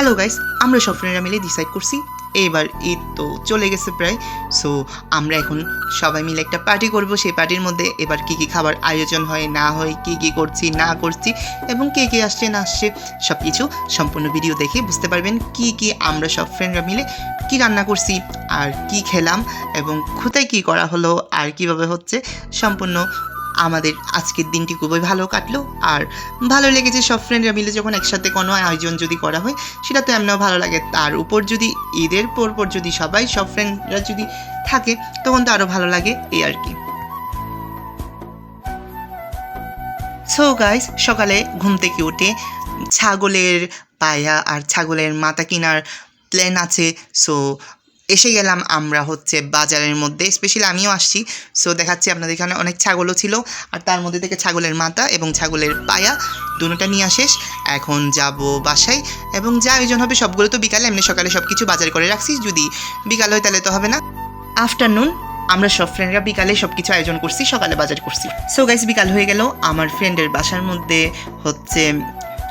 Hello guys আমরা সব ফ্রেন্ডরা মিলে ডিসাইড করছি। এবার ঈদ তো চলে গেছে প্রায়। সো আমরা এখন সবাই মিলে একটা পার্টি করব। সেই পার্টির মধ্যে এবার কি কি খাবার আয়োজন হয়, না হয়, কি কি করছি, না করছি এবং কে কে আসছে, না আসছে সব কিছু সম্পূর্ণ ভিডিও দেখে বুঝতে পারবেন কি কি আমরা সব ফ্রেন্ডরা মিলে কি রান্না করছি, আর কি খেলাম এবং কোথায় কি করা হলো, আর কীভাবে হচ্ছে সম্পূর্ণ আমাদের আজকের দিনটি খুবই ভালো কাটলো। আর ভালো লেগেছে সব ফ্রেন্ডরা মিলে যখন একসাথে কোনো আয়োজন যদি করা হয় সেটা তো এমনিও ভালো লাগে। তার উপর যদি, ঈদের পর পর যদি সবাই, সব ফ্রেন্ডরা যদি থাকে, তখন তো আরও ভালো লাগে এই আর কি। সো গাইস সকালে ঘুম থেকে উঠে ছাগলের পায়া আর ছাগলের মাথা কেনার প্ল্যান আছে। সো এসে গেলাম আমরা হচ্ছে বাজারের মধ্যে। স্পেশালি আমিও আসছি। সো দেখাচ্ছি আপনাদের এখানে অনেক ছাগলও ছিল। আর তার মধ্যে থেকে ছাগলের মাথা এবং ছাগলের পায়া দুটোটা নিয়ে আসিস। এখন যাব বাসায়। এবং যা আয়োজন হবে সবগুলো তো বিকালে। এমনি সকালে সব কিছু বাজার করে রাখছি। যদি বিকাল হয় তাহলে তো হবে না। আফটারনুন আমরা সব ফ্রেন্ডরা বিকালে সব কিছু আয়োজন করছি, সকালে বাজার করছি। সো গাইস বিকাল হয়ে গেল। আমার ফ্রেন্ডের বাসার মধ্যে হচ্ছে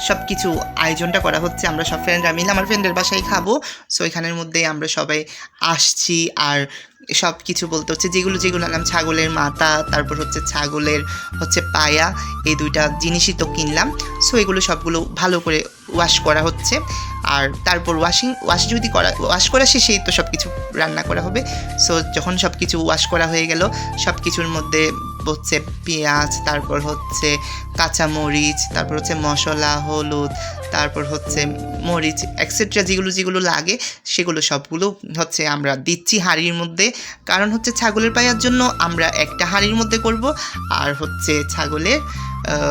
সব কিছু আয়োজনটা করা হচ্ছে। আমরা সব ফ্রেন্ডরা মিলে আমার ফ্রেন্ডের বাসায় খাব। সো এখানের মধ্যে আমরা সবাই আসছি আর সব কিছু বলতে হচ্ছে যেগুলো যেগুলো আনলাম। ছাগলের মাথা, তারপর হচ্ছে ছাগলের হচ্ছে পায়া, এই দুইটা জিনিসই তো কিনলাম। সো এগুলো সবগুলো ভালো করে ওয়াশ করা হচ্ছে। আর তারপর ওয়াশিং ওয়াশ যদি করা ওয়াশ করা শেষেই তো সব কিছু রান্না করা হবে। সো যখন সব কিছু ওয়াশ করা হয়ে গেল সব কিছুর মধ্যে হচ্ছে পেঁয়াজ, তারপর হচ্ছে কাঁচামরিচ, তারপর হচ্ছে মশলা, হলুদ, তারপর হচ্ছে মরিচ এক্সেট্রা যেগুলো যেগুলো লাগে, সেগুলো সবগুলো হচ্ছে আমরা দিচ্ছি হাঁড়ির মধ্যে। কারণ হচ্ছে ছাগলের পায়ার জন্য আমরা একটা হাঁড়ির মধ্যে করব, আর হচ্ছে ছাগলের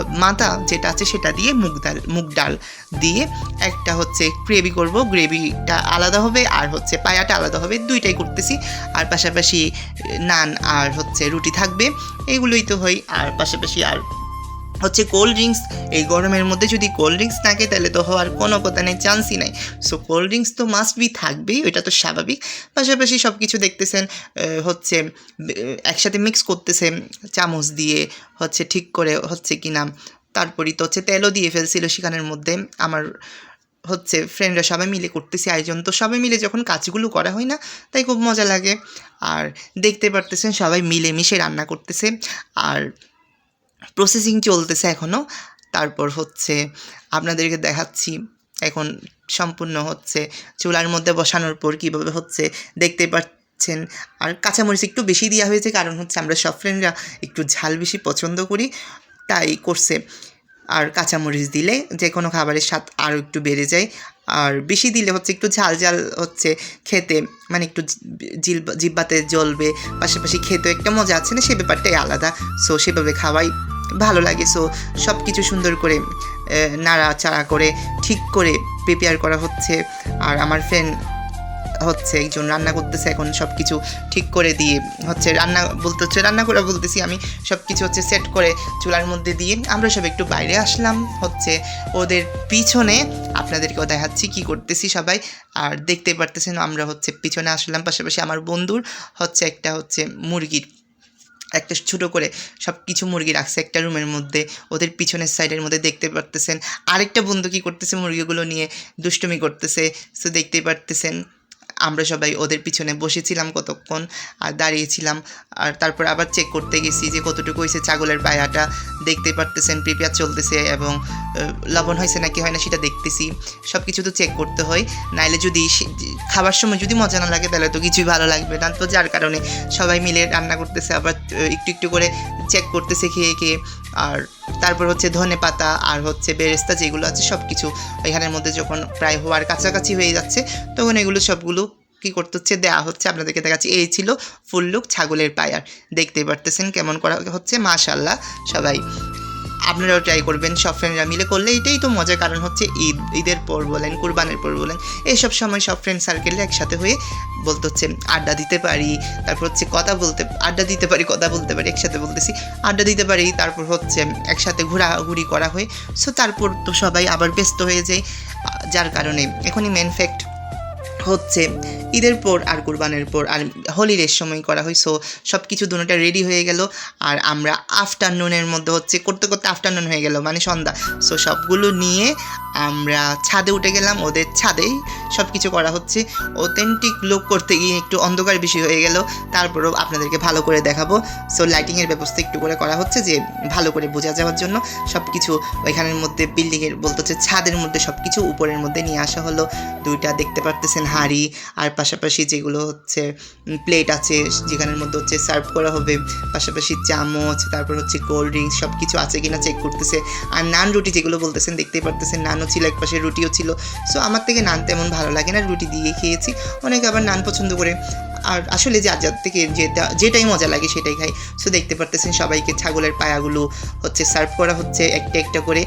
মাথা যেটা আছে সেটা দিয়ে মুগ ডাল মুগ ডাল দিয়ে একটা হচ্ছে গ্রেভি করব। গ্রেভিটা আলাদা হবে আর হচ্ছে পায়াটা আলাদা হবে। দুইটাই করতেছি। আর পাশাপাশি নান আর হচ্ছে রুটি থাকবে। এগুলোই তো হয়। আর পাশাপাশি আর হচ্ছে কোল্ড ড্রিঙ্কস এই গরমের মধ্যে যদি কোল্ড ড্রিঙ্কস থাকে তাহলে তো হওয়ার কোনো কথা নেই, চান্সই নাই। সো কোল্ড ড্রিঙ্কস তো মাস্ট বি থাকবেই, ওইটা তো স্বাভাবিক। পাশাপাশি সব কিছু দেখতেছেন হচ্ছে একসাথে মিক্স করতেছে চামচ দিয়ে, হচ্ছে ঠিক করে, হচ্ছে কি নাম তারপরই তো হচ্ছে তেলও দিয়ে ফেলছিল সেখানের মধ্যে। আমার হচ্ছে ফ্রেন্ডরা সবাই মিলে করতেছি, আয়োজন। তো সবাই মিলে যখন কাজগুলো করা হয় না, তাই খুব মজা লাগে। আর দেখতে পারতেছেন সবাই মিলে মিশে রান্না করতেছে। আর প্রসেসিং চলতেছে এখনও তারপর হচ্ছে আপনাদেরকে দেখাচ্ছি এখন সম্পূর্ণ হচ্ছে চুলার মধ্যে বসানোর পর কীভাবে হচ্ছে দেখতে পাচ্ছেন। আর কাঁচামরিচ একটু বেশি দেওয়া হয়েছে কারণ হচ্ছে আমরা সব ফ্রেন্ডরা একটু ঝাল বেশি পছন্দ করি, তাই করছে। আর কাঁচামরিচ দিলে যে কোনো খাবারের স্বাদ আরও একটু বেড়ে যায়। আর বেশি দিলে হচ্ছে একটু ঝাল ঝাল হচ্ছে খেতে মানে একটু জিব্বাতে জ্বলবে। পাশাপাশি খেতেও একটা মজা আছে না, সে ব্যাপারটাই আলাদা। সো সেভাবে খাওয়াই। ভালো লাগে। সো সব কিছু সুন্দর করে নাড়াচাড়া করে, ঠিক করে প্রিপেয়ার করা হচ্ছে। আর আমার ফ্রেন্ড হচ্ছে, একজন রান্না করতেছে এখন সব কিছু ঠিক করে দিয়ে, হচ্ছে রান্না বলতে হচ্ছে, রান্না করে বলতেছি আমি সব কিছু হচ্ছে সেট করে চুলার মধ্যে দিয়ে আমরা সব একটু বাইরে আসলাম। হচ্ছে ওদের পিছনে আপনাদেরকেও দেখাচ্ছি কি করতেছি সবাই। আর দেখতে পারতেছেন আমরা হচ্ছে পিছনে আসলাম, পাশাপাশি আমার বন্ধুর হচ্ছে একটা হচ্ছে মুরগির একটা ছোটো করে সব কিছু মুরগি রাখছে একটা রুমের মধ্যে, ওদের পিছনের সাইডের মধ্যে দেখতে পারতেছেন। আরেকটা বন্ধু কী করতেছে মুরগিগুলো নিয়ে দুষ্টুমি করতেছে সো দেখতেই পারতেছেন। আমরা সবাই ওদের পিছনে বসেছিলাম কতক্ষণ, আর দাঁড়িয়েছিলাম, আর তারপর আবার চেক করতে গেছি যে কতটুকু হয়েছে ছাগলের পায়াটা। দেখতে পারতেছেন প্রিপেয়ার চলতেছে এবং লবণ হয়েছে নাকি হয় না সেটা দেখতেছি। সব কিছু তো চেক করতে হয়। নাইলে যদি খাবার সময় যদি মজা না লাগে তাহলে তো কিছুই ভালো লাগবে না। তো যার কারণে সবাই মিলে রান্না করতেছে, আবার একটু একটু করে চেক করতেছে খেয়ে খেয়ে। আর তারপর হচ্ছে ধনে পাতা আর হচ্ছে বেরেস্তা যেগুলো আছে সব কিছু এখানের মধ্যে যখন প্রায় হওয়ার কাছাকাছি হয়ে যাচ্ছে, তখন এগুলো সবগুলো কী করতে হচ্ছে দেওয়া হচ্ছে। আপনাদেরকে দেখাচ্ছি, এই ছিল ফুল্লুক ছাগলের পায়ার। দেখতে পারতেছেন কেমন করা হচ্ছে মাশাল্লাহ সবাই। আপনারাও ট্রাই করবেন, সব ফ্রেন্ডরা মিলে করলে এটাই তো মজার কারণ হচ্ছে ঈদ, ঈদের পর বলেন, কুরবানের পর বলেন এইসব সময় সব ফ্রেন্ড সার্কেলে একসাথে হয়ে বলতে হচ্ছে, আড্ডা দিতে পারি, তারপর হচ্ছে কথা বলতে, আড্ডা দিতে পারি, কথা বলতে পারি, একসাথে বলতেছি, আড্ডা দিতে পারি, তারপর হচ্ছে একসাথে ঘোরাঘুরি করা হয় সো তারপর তো সবাই আবার ব্যস্ত হয়ে যায় যার কারণে এখনই মেন ফ্যাক্ট হচ্ছে। ঈদের পর আর কুরবানের পর আর হোলিডের সময় করা হয়। সো সব কিছু দুটা রেডি হয়ে গেল। আর আমরা আফটারনুনের মধ্যে হচ্ছে, করতে করতে আফটারনুন হয়ে গেল মানে সন্ধ্যা। সো সবগুলো নিয়ে আমরা ছাদে উঠে গেলাম, ওদের ছাদেই সব কিছু করা হচ্ছে। অথেন্টিক লুক করতে গিয়ে একটু অন্ধকার বেশি হয়ে গেল, তারপরেও আপনাদেরকে ভালো করে দেখাবো। সো লাইটিংয়ের ব্যবস্থা একটু করে করা হচ্ছে যে ভালো করে বোঝা যাওয়ার জন্য। সব কিছু ওইখানের মধ্যে বিল্ডিংয়ের বলতে হচ্ছে ছাদের মধ্যে সব কিছু উপরের মধ্যে নিয়ে আসা হলো। দুইটা দেখতে পারতেছেন হাঁড়ি, আর পাশাপাশি যেগুলো হচ্ছে প্লেট আছে, যেখানের মধ্যে হচ্ছে সার্ভ করা হবে। পাশাপাশি চামচ, তারপর হচ্ছে কোল্ড ড্রিঙ্কস সব কিছু আছে কিনা চেক করতেছে। আর নান রুটি যেগুলো বলতেছেন, দেখতেই পারতেছেন নানও ছিল, এক পাশে রুটিও ছিল। সো আমার থেকে নান তেমন ভালো লাগে না, রুটি দিয়ে খেয়েছি। অনেকে আবার নান পছন্দ করে। আর আসলে যার যার থেকে যেটা যেটাই মজা লাগে সেটাই খাই। সো দেখতে পারতেছেন সবাইকে ছাগলের পায়াগুলো হচ্ছে সার্ভ করা হচ্ছে একটা একটা করে।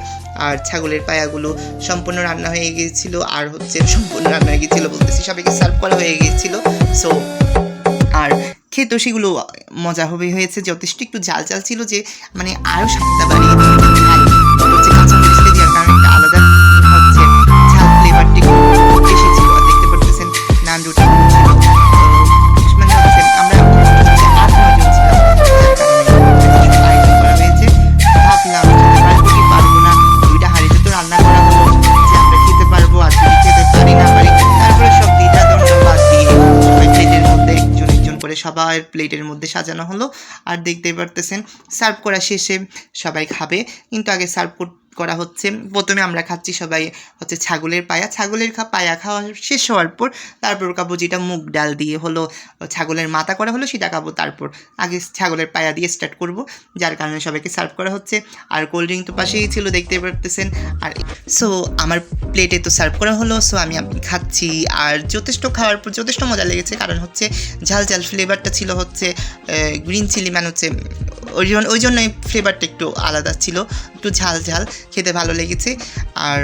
আর ছাগলের পায়াগুলো সম্পূর্ণ রান্না হয়ে গিয়েছিল, আর হচ্ছে সম্পূর্ণ রান্না হয়ে গিয়েছিল বলতেছি, সবাইকে সার্ভ করা হয়ে গিয়েছিল। সো আর খেতে সেগুলো মজা হবে, হয়েছে। যথেষ্ট একটু জাল জাল ছিল যে মানে আরও স্বাদটা বাড়িয়ে ঝাল আলাদা দেখতে খেতে পারব আর খেতে পারি না পারি। তারপরে সব সবাই প্লেটের মধ্যে একজন একজন করে সবার প্লেটের মধ্যে সাজানো হলো। আর দেখতেই পারতেছেন, সার্ভ করা শেষে সবাই খাবে। কিন্তু আগে সার্ভ করা হচ্ছে। প্রথমে আমরা খাচ্ছি সবাই হচ্ছে ছাগলের পায়া। ছাগলের খা পায়া খাওয়া শেষ হওয়ার পর তারপর খাব যেটা মুগ ডাল দিয়ে হলো, ছাগলের মাথা করা হলো সেটা খাব তারপর। আগে ছাগলের পায়া দিয়ে স্টার্ট করব, যার কারণে সবাইকে সার্ভ করা হচ্ছে। আর কোল্ড ড্রিঙ্ক তো পাশেই ছিল, দেখতে পারতেছেন। আর সো আমার প্লেটে তো সার্ভ করা হলো সো আমি আমি খাচ্ছি। আর যথেষ্ট খাওয়ার পর যথেষ্ট মজা লেগেছে, কারণ হচ্ছে ঝাল ঝাল ফ্লেভারটা ছিল হচ্ছে গ্রিন চিলি মানে হচ্ছে ওই জন্য, ওই জন্যই ফ্লেভারটা একটু আলাদা ছিল, একটু ঝাল ঝাল, খেতে ভালো লেগেছে। আর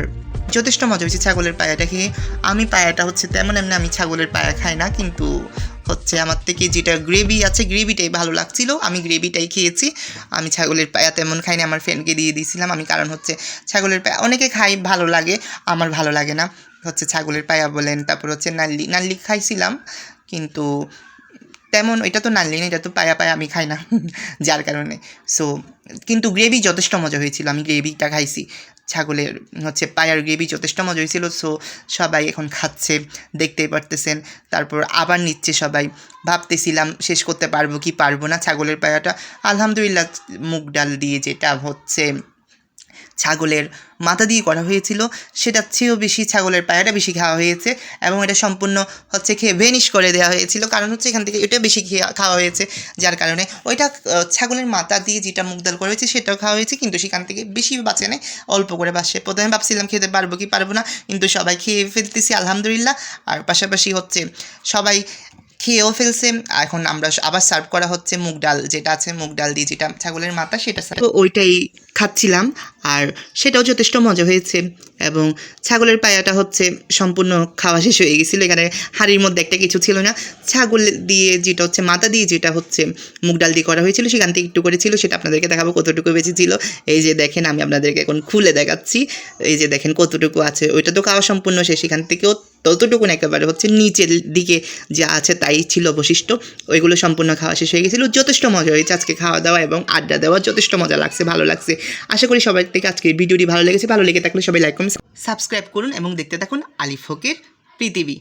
যথেষ্ট মজা হয়েছে ছাগলের পায়াটা খেয়ে। আমি পায়াটা হচ্ছে তেমন এমনি আমি ছাগলের পায়া খাই না, কিন্তু হচ্ছে আমার থেকে যেটা গ্রেভি আছে গ্রেভিটাই ভালো লাগছিল। আমি গ্রেভিটাই খেয়েছি। আমি ছাগলের পায়া তেমন খাইনি, আমার ফ্রেন্ডকে দিয়ে দিয়েছিলাম। আমি কারণ হচ্ছে ছাগলের পায়া, অনেকে খাই ভালো লাগে, আমার ভালো লাগে না। হচ্ছে ছাগলের পায়া বলেন, তারপর হচ্ছে নাল্লি নাল্লি খাইছিলাম, কিন্তু তেমন এটা তো নাল্লি না এটা তো পায়া পায়া আমি খাই না, যার কারণে। সো কিন্তু গ্রেভি যথেষ্ট মজা হয়েছিল, আমি গ্রেভিটা খাইছি। ছাগলের হচ্ছে পায়ার গ্রেভি যথেষ্ট মজা হয়েছিল সো সবাই এখন খাচ্ছে, দেখতেই পারতেছেন। তারপর আবার নিচ্ছে সবাই। ভাবতেছিলাম, শেষ করতে পারব কি পারব না ছাগলের পায়াটা। আলহামদুলিল্লাহ, মুগ ডাল দিয়ে যেটা হচ্ছে ছাগলের মাথা দিয়ে করা হয়েছিল। সেটার চেয়েও বেশি ছাগলের পায়াটা বেশি খাওয়া হয়েছে এবং এটা সম্পূর্ণ হচ্ছে খেয়ে ভেনিশ করে দেওয়া হয়েছিল। কারণ হচ্ছে এখান থেকে এটা বেশি খাওয়া হয়েছে। যার কারণে ওইটা ছাগলের মাথা দিয়ে যেটা মুগদাল করা হয়েছে সেটাও খাওয়া হয়েছে। কিন্তু সেখান থেকে বেশি বাঁচে নেই। অল্প করে বাসে প্রথমে ভাবছিলাম খেতে পারব কি পারব না। কিন্তু সবাই খেয়ে ফেলতেছি আলহামদুলিল্লাহ। আর পাশাপাশি হচ্ছে সবাই খেয়েও ফেলছে। এখন আমরা আবার সার্ভ করা হচ্ছে মুগ ডাল যেটা আছে মুগ ডাল দিয়ে যেটা ছাগলের মাথা, সেটা তো ওইটাই খাচ্ছিলাম। আর সেটাও যথেষ্ট মজা হয়েছে এবং ছাগলের পায়াটা হচ্ছে সম্পূর্ণ খাওয়া শেষ হয়ে গেছিল। এখানে হাড়ির মধ্যে একটা কিছু ছিল না। ছাগল দিয়ে যেটা হচ্ছে মাথা দিয়ে যেটা হচ্ছে মুগ ডাল দিয়ে করা হয়েছিল, সেখান থেকে একটু করেছিল সেটা আপনাদেরকে দেখাবো কতটুকু বেঁচে ছিল। এই যে দেখেন, আমি আপনাদেরকে এখন খুলে দেখাচ্ছি। এই যে দেখেন কতটুকু আছে, ওইটা তো খাওয়া সম্পূর্ণ শেষ। এখান থেকেও ততটুকুন একেবারে হচ্ছে নিচের দিকে যা আছে তাই ছিল অবশিষ্ট। ওইগুলো সম্পূর্ণ খাওয়া শেষ হয়ে গেছিল। যথেষ্ট মজা হয়েছে আজকে খাওয়া দাওয়া এবং আড্ডা দেওয়া। যথেষ্ট মজা লাগছে, ভালো লাগছে। আশা করি সবাই থেকে আজকে ভিডিওটি ভালো লেগেছে, ভালো লেগে থাকলে সবাই লাইক কমেন্ট সাবস্ক্রাইব করুন এবং দেখতে থাকুন আলিফকের পৃথিবী